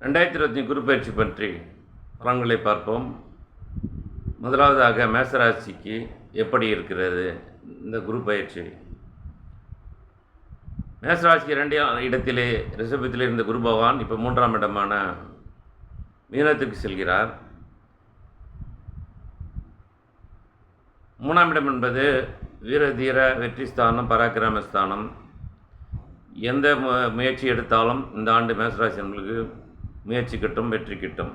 ரெண்டாயிரத்தி இருபத்தி குரு பயிற்சி பற்றி பலன்களை பார்ப்போம். முதலாவதாக மேசராசிக்கு எப்படி இருக்கிறது? இந்த குரு பயிற்சி மேசராசிக்கு இரண்டாம் இடத்திலே ரிஷபத்தில் இருந்த குரு பகவான் இப்போ மூன்றாம் இடமான மீனத்துக்கு செல்கிறார். மூணாம் இடம் என்பது வீர தீர வெற்றி ஸ்தானம் பராக்கிரம ஸ்தானம் எந்த மு- முயற்சி எடுத்தாலும் இந்த ஆண்டு மேசராசி நம்மளுக்கு முயற்சி கிட்டும் வெற்றி கிட்டும்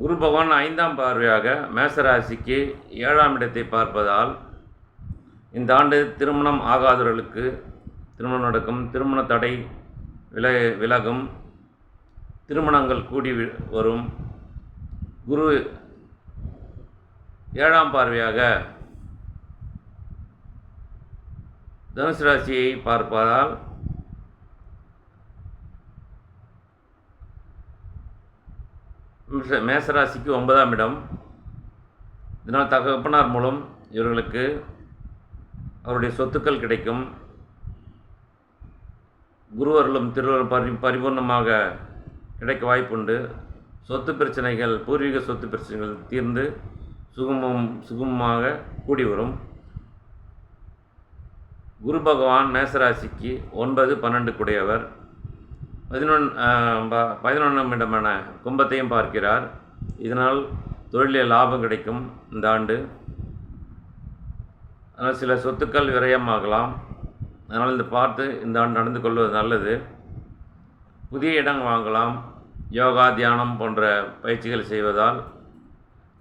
குரு பகவான் ஐந்தாம் பார்வையாக மேசராசிக்கு ஏழாம் இடத்தை பார்ப்பதால் இந்த ஆண்டு திருமணம் ஆகாதவர்களுக்கு திருமணம் நடக்கும் திருமண தடை வில விலகும் திருமணங்கள் கூடி வரும். குரு ஏழாம் பார்வையாக தனுசு ராசியை பார்ப்பதால் மேசராசிக்கு ஒன்பதாம் இடம். இதனால் தகப்பனார் மூலம் இவர்களுக்கு அவருடைய சொத்துக்கள் கிடைக்கும். குருவர்களும் திருவரும் பரி பரிபூர்ணமாக கிடைக்க வாய்ப்புண்டு. சொத்து பிரச்சனைகள் பூர்வீக சொத்து பிரச்சனைகள் தீர்ந்து சுகமம் சுகமமாக கூடி வரும். குரு பகவான் மேசராசிக்கு ஒன்பது பன்னெண்டு குடையவர். பதினொன் பதினொன்றாம் இடமான கும்பத்தையும் பார்க்கிறார். இதனால் தொழிலில் லாபம் கிடைக்கும் இந்த ஆண்டு. அதனால் சில சொத்துக்கள் விரயமாகலாம். அதனால் இந்த பார்த்து இந்த ஆண்டு நடந்து கொள்வது நல்லது. புதிய இடம் வாங்கலாம். யோகா தியானம் போன்ற பயிற்சிகள் செய்வதால்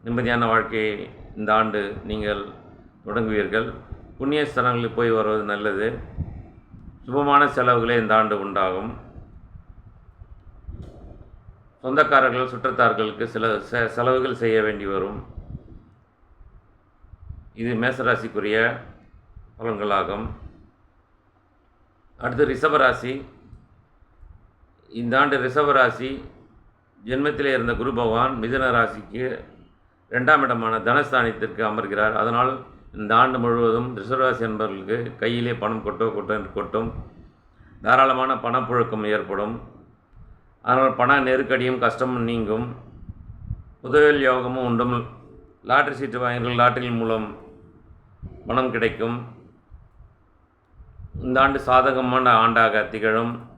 நிம்மதியான வாழ்க்கையை இந்த ஆண்டு நீங்கள் தொடங்குவீர்கள். புண்ணிய ஸ்தலங்களுக்கு போய் வருவது நல்லது. சுபமான செலவுகளே இந்த ஆண்டு உண்டாகும். சொந்தக்காரர்கள் சுற்றத்தார்களுக்கு சில செ- செலவுகள் செய்ய வேண்டி வரும். இது மேசராசிக்குரிய பலன்களாகும். அடுத்து ரிஷபராசி. இந்த ஆண்டு ரிஷபராசி ஜென்மத்திலே இருந்த குரு பகவான் மிதுன ராசிக்கு ரெண்டாம் இடமான தனஸ்தானத்திற்கு அமர்கிறார். அதனால் இந்த ஆண்டு முழுவதும் ரிஷபராசி என்பவர்களுக்கு கையிலே பணம் கொட்டோ கொட்டோ கொட்டும். தாராளமான பணப்புழக்கம் ஏற்படும். அதனால் பண நெருக்கடியும் கஷ்டமும் நீங்கும். உதவியல் யோகமும் உண்டும். லாட்ரி சீட்டு வாங்கிகள் லாட்டரி மூலம் பணம் கிடைக்கும். இந்த ஆண்டு சாதகமான ஆண்டாக திகழும்.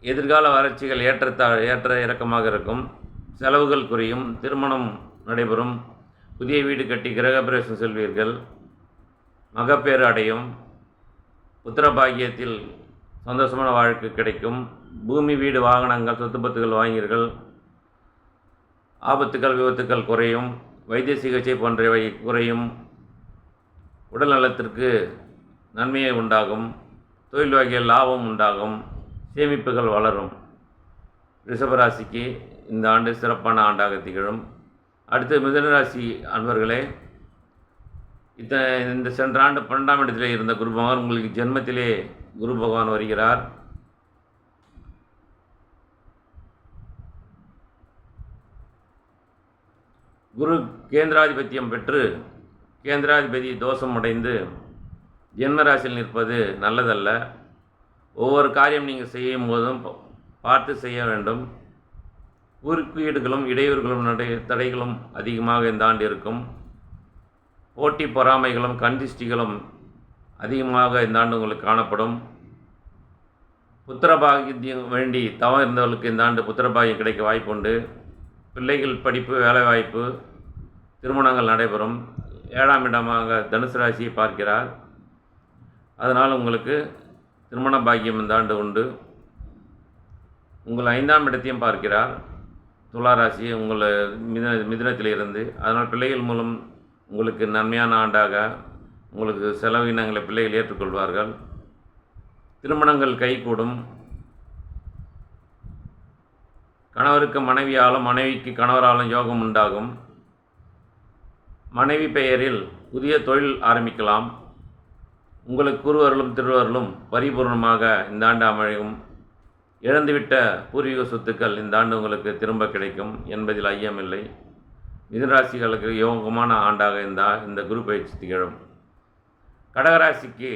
எதிர்கால வறட்சிகள் ஏற்றத்தா ஏற்ற இறக்கமாக இருக்கும். செலவுகள் குறையும். திருமணம் நடைபெறும். புதிய வீடு கட்டி கிரகப்பிரவேசம் செல்வீர்கள். மகப்பேறு அடையும். உத்தரபாகியத்தில் சந்தோஷமான வாழ்க்கை கிடைக்கும். பூமி வீடு வாகனங்கள் சொத்து பத்துகள் வாங்கியீர்கள் ஆபத்துக்கள் விபத்துக்கள் குறையும். வைத்திய சிகிச்சை போன்றவை குறையும். உடல் நலத்திற்கு நன்மையை உண்டாகும். தொழில் வகையில் லாபம் உண்டாகும். சேமிப்புகள் வளரும். ரிஷபராசிக்கு இந்த ஆண்டு சிறப்பான ஆண்டாக திகழும். அடுத்து மிதனராசி அன்பர்களே இத்த இந்த சென்ற ஆண்டு பன்னெண்டாம் இடத்திலே இருந்த குரு உங்களுக்கு ஜென்மத்திலே குரு பகவான் வருகிறார். குரு கேந்திராதிபத்தியம் பெற்று கேந்திராதிபதி தோஷம் அடைந்து ஜென்மராசியில் நிற்பது நல்லதல்ல. ஒவ்வொரு காரியம் நீங்கள் செய்யும் போதும் பார்த்து செய்ய வேண்டும். குறுக்கீடுகளும் இடையூறுகளும் நடை தடைகளும் அதிகமாக இந்த ஆண்டு இருக்கும். போட்டி பொறாமைகளும் கண்திஷ்டிகளும் அதிகமாக இந்த ஆண்டு உங்களுக்கு காணப்படும். புத்திரபாகியம் வேண்டி தவம் இருந்தவர்களுக்கு இந்த ஆண்டு புத்திரபாகியம் கிடைக்க வாய்ப்புண்டு. பிள்ளைகள் படிப்பு வேலைவாய்ப்பு திருமணங்கள் நடைபெறும். ஏழாம் இடமாக தனுசு ராசியை பார்க்கிறார். அதனால் உங்களுக்கு திருமண பாக்கியம் இந்த ஆண்டு உண்டு. உங்கள் ஐந்தாம் இடத்தையும் பார்க்கிறார். துலா ராசி உங்களை மிதுன மிதுனத்தில் இருந்து அதனால் பிள்ளைகள் மூலம் உங்களுக்கு நன்மையான ஆண்டாக உங்களுக்கு செலவினங்களை பிள்ளைகள் ஏற்றுக்கொள்வார்கள். திருமணங்கள் கைகூடும். கணவருக்கு மனைவியாலும் மனைவிக்கு கணவராலும் யோகம் உண்டாகும். மனைவி பெயரில் புதிய தொழில் ஆரம்பிக்கலாம். உங்களுக்கு குருவர்களும் திருவர்களும் பரிபூர்ணமாக இந்த ஆண்டு அமையும். இழந்துவிட்ட பூர்வீக சொத்துக்கள் இந்த ஆண்டு உங்களுக்கு திரும்ப கிடைக்கும் என்பதில் ஐயமில்லை. மிதராசிகளுக்கு யோகமான ஆண்டாக இந்த இந்த குரு பயிற்சி திகழும். கடகராசிக்கு